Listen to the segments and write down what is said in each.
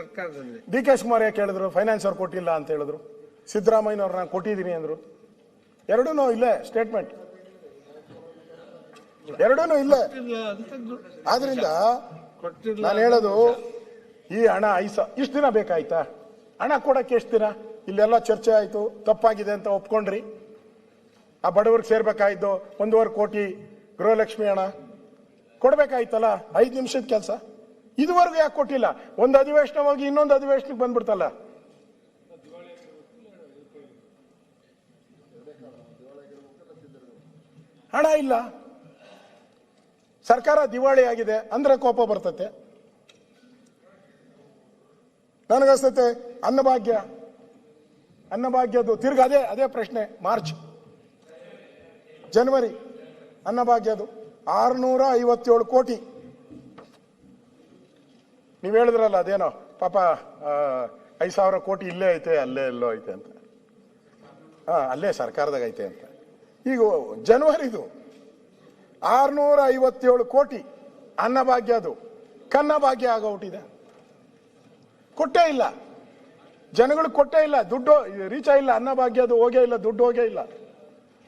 ಸರ್ಕಾರದಲ್ಲಿ. D K Shivakumar ಯಾಕೆ ಹೇಳಿದ್ರು ಫೈನಾನ್ಸ್ ಅವ್ರು ಕೊಟ್ಟಿಲ್ಲ ಅಂತ ಹೇಳಿದ್ರು. ಸಿದ್ದರಾಮಯ್ಯನವ್ರು ನಾನು ಕೊಟ್ಟಿದ್ದೀನಿ ಅಂದ್ರು. ಎರಡೂ ಇಲ್ಲೇ ಸ್ಟೇಟ್ಮೆಂಟ್ ಎರಡೂ ಇಲ್ಲೇ. ಆದ್ರಿಂದ ಕೊಟ್ಟಿಲ್ಲ ನಾನು ಹೇಳೋದು ಈ ಹಣ ಐಸ ಇಷ್ಟು ದಿನ ಬೇಕಾಯ್ತಾ? ಹಣ ಕೊಡಕ್ಕೆ ಎಷ್ಟು ದಿನ? ಇಲ್ಲೆಲ್ಲ ಚರ್ಚೆ ಆಯ್ತು ತಪ್ಪಾಗಿದೆ ಅಂತ ಒಪ್ಕೊಂಡ್ರಿ. ಆ ಬಡವ್ರಿಗೆ ಸೇರ್ಬೇಕಾಯ್ತು ಒಂದೂವರೆ ಕೋಟಿ ಗೃಹಲಕ್ಷ್ಮಿ ಹಣ. ಕೊಡ್ಬೇಕಾಯ್ತಲ್ಲ ಐದು ನಿಮಿಷದ ಕೆಲಸ. ಇದುವರೆಗೂ ಯಾಕೆ ಕೊಟ್ಟಿಲ್ಲ? ಒಂದು ಅಧಿವೇಶನ ಹೋಗಿ ಇನ್ನೊಂದು ಅಧಿವೇಶನಕ್ಕೆ ಬಂದ್ಬಿಡ್ತಲ್ಲ. ಹಣ ಇಲ್ಲ. ಸರ್ಕಾರ ದಿವಾಳಿ ಆಗಿದೆ, ಅಂದ್ರೆ ಕೋಪ ಬರ್ತತೆ. ನನಗನ್ಸ್ತತೆ, ಅನ್ನಭಾಗ್ಯ ಅನ್ನಭಾಗ್ಯದ್ದು ತಿರ್ಗ ಅದೇ ಅದೇ ಪ್ರಶ್ನೆ, ಮಾರ್ಚ್. ಜನವರಿ ಅನ್ನಭಾಗ್ಯದು ಆರುನೂರ ಐವತ್ತೇಳು ಕೋಟಿ. ನೀವು ಹೇಳಿದ್ರಲ್ಲ ಅದೇನೋ? ಪಾಪ ಐದು ಸಾವಿರ ಕೋಟಿ ಇಲ್ಲೇ ಐತೆ, ಅಲ್ಲೇ ಎಲ್ಲೋ ಐತೆ ಅಂತ. ಹಾ, ಅಲ್ಲೇ ಸರ್ಕಾರದಾಗ ಐತೆ ಅಂತ. ಈಗ ಜನವರಿದು ಆರ್ನೂರ ಐವತ್ತೇಳು ಕೋಟಿ ಅನ್ನಭಾಗ್ಯ ಅದು. ಕನ್ನಭಾಗ್ಯ ಆಗೋಗ್ಬಿಟ್ಟಿದೆ ಕೊಟ್ಟೇ ಇಲ್ಲ. ಜನಗಳು ಕೊಟ್ಟೇ ಇಲ್ಲ. ದುಡ್ಡು ರೀಚ ಇಲ್ಲ ಅನ್ನಭಾಗ್ಯ ಅದು ಹೋಗೇ ಇಲ್ಲ, ದುಡ್ಡು ಹೋಗೇ ಇಲ್ಲ.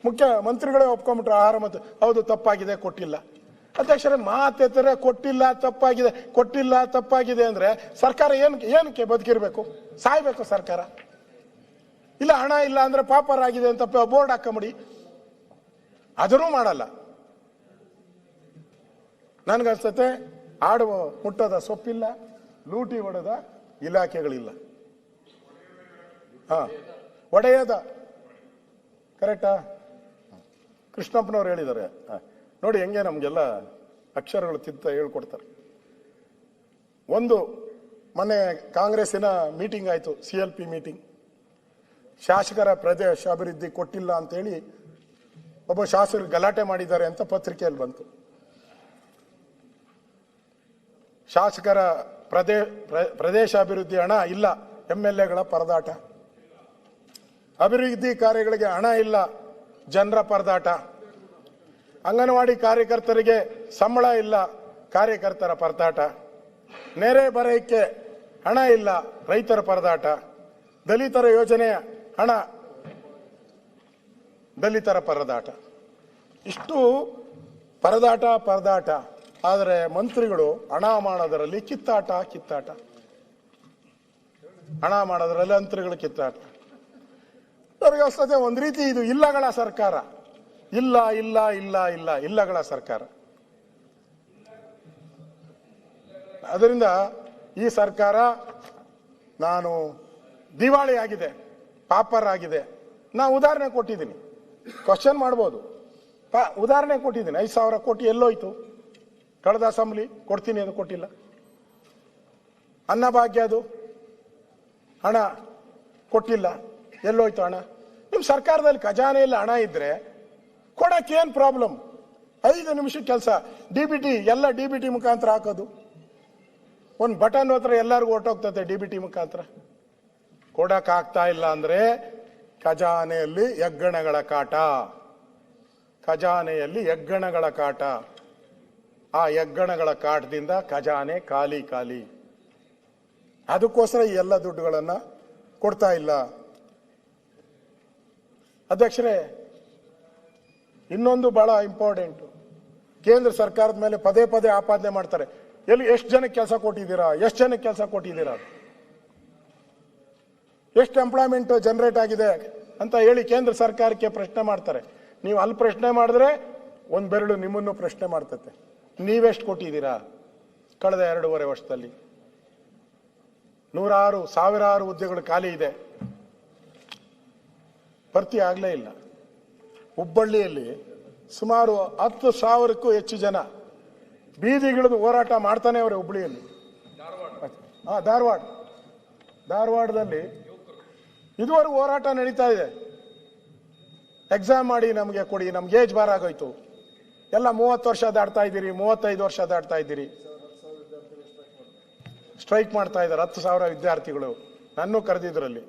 ಮುಖ್ಯಮಂತ್ರಿಗಳೇ ಒಪ್ಕೊಂಬಿಟ್ರು ಆಹಾರ ಮತ್ತು ಹೌದು, ತಪ್ಪಾಗಿದೆ, ಕೊಟ್ಟಿಲ್ಲ. ಅಧ್ಯಕ್ಷರೇ, ಮಾತೆತ್ತರೆ, ಕೊಟ್ಟಿಲ್ಲ, ತಪ್ಪಾಗಿದೆ. ಕೊಟ್ಟಿಲ್ಲ, ತಪ್ಪಾಗಿದೆ ಅಂದ್ರೆ ಸರ್ಕಾರ ಏನ್, ಏನಕ್ಕೆ ಬದುಕಿರ್ಬೇಕು? ಸಾಯ್ಬೇಕು ಸರ್ಕಾರ? ಇಲ್ಲ ಹಣ ಇಲ್ಲ ಅಂದ್ರೆ ಪಾಪರಾಗಿದೆ ಅಂತ ಬೋರ್ಡ್ ಹಾಕೊಂಬಿಡಿ. ಅದನ್ನೂ ಮಾಡಲ್ಲ. ನನ್ಗನ್ಸತ್ತೆ ಆಡುವ ಮುಟ್ಟದ ಸೊಪ್ಪಿಲ್ಲ, ಲೂಟಿ ಹೊಡೆದ ಇಲಾಖೆಗಳಿಲ್ಲ. ಹಾಂ, ಒಡೆಯದ. ಕರೆಕ್ಟಾ ಕೃಷ್ಣಪ್ಪನವ್ರು ಹೇಳಿದ್ದಾರೆ. ನೋಡಿ ಹೆಂಗೆ ನಮಗೆಲ್ಲ ಅಕ್ಷರಗಳು ತಿದ್ದ ಹೇಳ್ಕೊಡ್ತಾರೆ. ಒಂದು ಮೊನ್ನೆ ಕಾಂಗ್ರೆಸ್ಸಿನ ಮೀಟಿಂಗ್ ಆಯಿತು, ಸಿ ಎಲ್ ಪಿ ಮೀಟಿಂಗ್. ಶಾಸಕರ ಪ್ರದೇಶ ಅಭಿವೃದ್ಧಿ ಕೊಟ್ಟಿಲ್ಲ ಅಂತೇಳಿ ಒಬ್ಬ ಶಾಸಕರು ಗಲಾಟೆ ಮಾಡಿದ್ದಾರೆ ಅಂತ ಪತ್ರಿಕೆಯಲ್ಲಿ ಬಂತು. ಶಾಸಕರ ಪ್ರದೇ, ಪ್ರ- ಪ್ರದೇಶ ಅಭಿವೃದ್ಧಿ ಹಣ ಇಲ್ಲ ಎಂ ಎಲ್ ಎಗಳ ಪರದಾಟ. ಅಭಿವೃದ್ಧಿ ಕಾರ್ಯಗಳಿಗೆ ಹಣ ಇಲ್ಲ, ಜನರ ಪರದಾಟ. ಅಂಗನವಾಡಿ ಕಾರ್ಯಕರ್ತರಿಗೆ ಸಂಬಳ ಇಲ್ಲ, ಕಾರ್ಯಕರ್ತರ ಪರದಾಟ. ನೆರೆ ಬರಕ್ಕೆ ಹಣ ಇಲ್ಲ, ರೈತರ ಪರದಾಟ. ದಲಿತರ ಯೋಜನೆಯ ಹಣ, ದಲಿತರ ಪರದಾಟ. ಇಷ್ಟು ಪರದಾಟ ಪರದಾಟ. ಆದರೆ ಮಂತ್ರಿಗಳು ಹಣ ಮಾಡೋದರಲ್ಲಿ ಕಿತ್ತಾಟ ಕಿತ್ತಾಟ. ಹಣ ಮಾಡೋದರಲ್ಲಿ ಮಂತ್ರಿಗಳು ಕಿತ್ತಾಟ. ಅವ್ರಿಗೆ ಒಂದು ಒಂದ್ ರೀತಿ ಇದು ಇಲ್ಲಗಳ ಸರ್ಕಾರ. ಇಲ್ಲ ಇಲ್ಲ ಇಲ್ಲ ಇಲ್ಲ, ಇಲ್ಲಗಳ ಸರ್ಕಾರ. ಅದರಿಂದ ಈ ಸರ್ಕಾರ ನಾನು ದಿವಾಳಿ ಆಗಿದೆ ಪಾಪರ್ ಆಗಿದೆ ನಾನು ಉದಾಹರಣೆ ಕೊಟ್ಟಿದ್ದೀನಿ. ಕ್ವಶನ್ ಮಾಡ್ಬೋದು. ಪಾ, ಉದಾಹರಣೆ ಕೊಟ್ಟಿದ್ದೀನಿ. ಐದು ಸಾವಿರ ಕೋಟಿ ಎಲ್ಲೋಯ್ತು. ಕಳೆದ ಅಸೆಂಬ್ಲಿ ಕೊಡ್ತೀನಿ ಅದು ಕೊಟ್ಟಿಲ್ಲ. ಅನ್ನಭಾಗ್ಯ ಅದು. ಹಣ ಕೊಟ್ಟಿಲ್ಲ. ಎಲ್ಲೋಯ್ತು ಹಣ. ನಿಮ್ಮ ಸರ್ಕಾರದಲ್ಲಿ ಖಜಾನೆಯಲ್ಲಿ ಹಣ ಇದ್ರೆ ಕೊಡಕ್ಕೆ ಏನ್ ಪ್ರಾಬ್ಲಮ್ ಐದು ನಿಮಿಷದ ಕೆಲಸ. ಡಿ ಬಿ ಟಿ ಎಲ್ಲ ಡಿ ಬಿ ಟಿ ಮುಖಾಂತರ ಹಾಕೋದು. ಒಂದು ಬಟನ್ ಹತ್ರ ಎಲ್ಲರಿಗೂ ಹೊರ್ಟೋಗ್ತದೆ ಡಿ ಬಿ ಟಿ ಮುಖಾಂತರ. ಕೊಡಕ್ ಆಗ್ತಾ ಇಲ್ಲ ಅಂದ್ರೆ ಖಜಾನೆಯಲ್ಲಿ ಹೆಗ್ಗಣಗಳ ಕಾಟ. ಖಜಾನೆಯಲ್ಲಿ ಹೆಗ್ಗಣಗಳ ಕಾಟ. ಆ ಹೆಗ್ಗಣಗಳ ಕಾಟದಿಂದ ಖಜಾನೆ ಖಾಲಿ ಖಾಲಿ. ಅದಕ್ಕೋಸ್ಕರ ಈ ಎಲ್ಲ ದುಡ್ಡುಗಳನ್ನು ಕೊಡ್ತಾ ಇಲ್ಲ. ಅಧ್ಯಕ್ಷರೇ ಇನ್ನೊಂದು ಬಹಳ ಇಂಪಾರ್ಟೆಂಟ್ ಕೇಂದ್ರ ಸರ್ಕಾರದ ಮೇಲೆ ಪದೇ ಪದೇ ಆಪಾದನೆ ಮಾಡ್ತಾರೆ. ಎಲ್ಲಿ ಎಷ್ಟು ಜನಕ್ಕೆ ಕೆಲಸ ಕೊಟ್ಟಿದ್ದೀರಾ? ಎಷ್ಟು ಜನಕ್ಕೆ ಕೆಲಸ ಕೊಟ್ಟಿದ್ದೀರಾ? ಎಷ್ಟು ಎಂಪ್ಲಾಯ್ಮೆಂಟ್ ಜನರೇಟ್ ಆಗಿದೆ ಅಂತ ಹೇಳಿ ಕೇಂದ್ರ ಸರ್ಕಾರಕ್ಕೆ ಪ್ರಶ್ನೆ ಮಾಡ್ತಾರೆ. ನೀವು ಅಲ್ಲಿ ಪ್ರಶ್ನೆ ಮಾಡಿದ್ರೆ ಒಂದು ಬೆರಳು ನಿಮ್ಮನ್ನು ಪ್ರಶ್ನೆ ಮಾಡ್ತತೆ. ನೀವೆಷ್ಟು ಕೊಟ್ಟಿದ್ದೀರಾ ಕಳೆದ ಎರಡೂವರೆ ವರ್ಷದಲ್ಲಿ? ನೂರಾರು, ಸಾವಿರಾರು ಹುದ್ದೆಗಳು ಖಾಲಿ ಇದೆ. ಭರ್ತಿ ಆಗಲೇ ಇಲ್ಲ. ಹುಬ್ಬಳ್ಳಿಯಲ್ಲಿ ಸುಮಾರು ಹತ್ತು ಸಾವಿರಕ್ಕೂ ಹೆಚ್ಚು ಜನ ಬೀದಿಗಿಳಿದು ಹೋರಾಟ ಮಾಡ್ತಾನೆ ಅವರೇ ಹುಬ್ಬಳ್ಳಿಯಲ್ಲಿ. ಹಾ, ಧಾರವಾಡ. ಧಾರವಾಡದಲ್ಲಿ ಇದುವರೆಗೂ ಹೋರಾಟ ನಡೀತಾ ಇದೆ. ಎಕ್ಸಾಮ್ ಮಾಡಿ ನಮಗೆ ಕೊಡಿ, ನಮ್ಗೆ ಏಜ್ ಬಾರ್ ಆಗೋಯ್ತು. ಎಲ್ಲ ಮೂವತ್ತು ವರ್ಷ ದಾಡ್ತಾ ಇದ್ದೀರಿ, ಮೂವತ್ತೈದು ವರ್ಷ ದಾಡ್ತಾ ಇದ್ದೀರಿ. ಸ್ಟ್ರೈಕ್ ಮಾಡ್ತಾ ಇದ್ದಾರೆ, ಹತ್ತು ಸಾವಿರ ವಿದ್ಯಾರ್ಥಿಗಳು, ನನ್ನೂ ಕರೆದಿದ್ರಲ್ಲಿ.